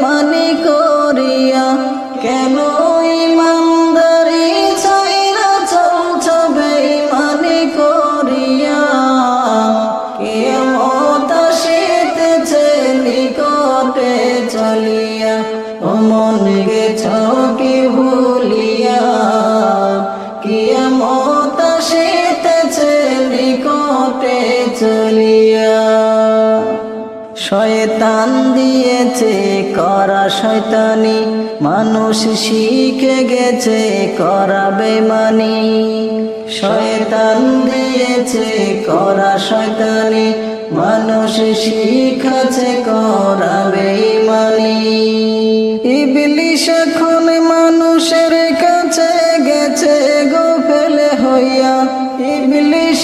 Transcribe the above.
বেমানি করিয়া কেন ইমানদারি ছাইরা চলছ বেমানি করিয়া কেমত আসিতেছে, নিকটে চলিয়া। ও মন গেছ কি ভুলিয়া? কেমত আসিতেছে, নিকটে চলিয়া। শয়তান দিয়েছে, করা শয়তানি। মানুষ শিখে গেছে, করা বেমানি। শয়তান দিয়েছে, করা শয়তানি। মানুষ শিখাছে, করা বেমানি ইবলিশ এখন মানুষের কাছে গেছে গো ফেলে হইয়া। ইবলিশ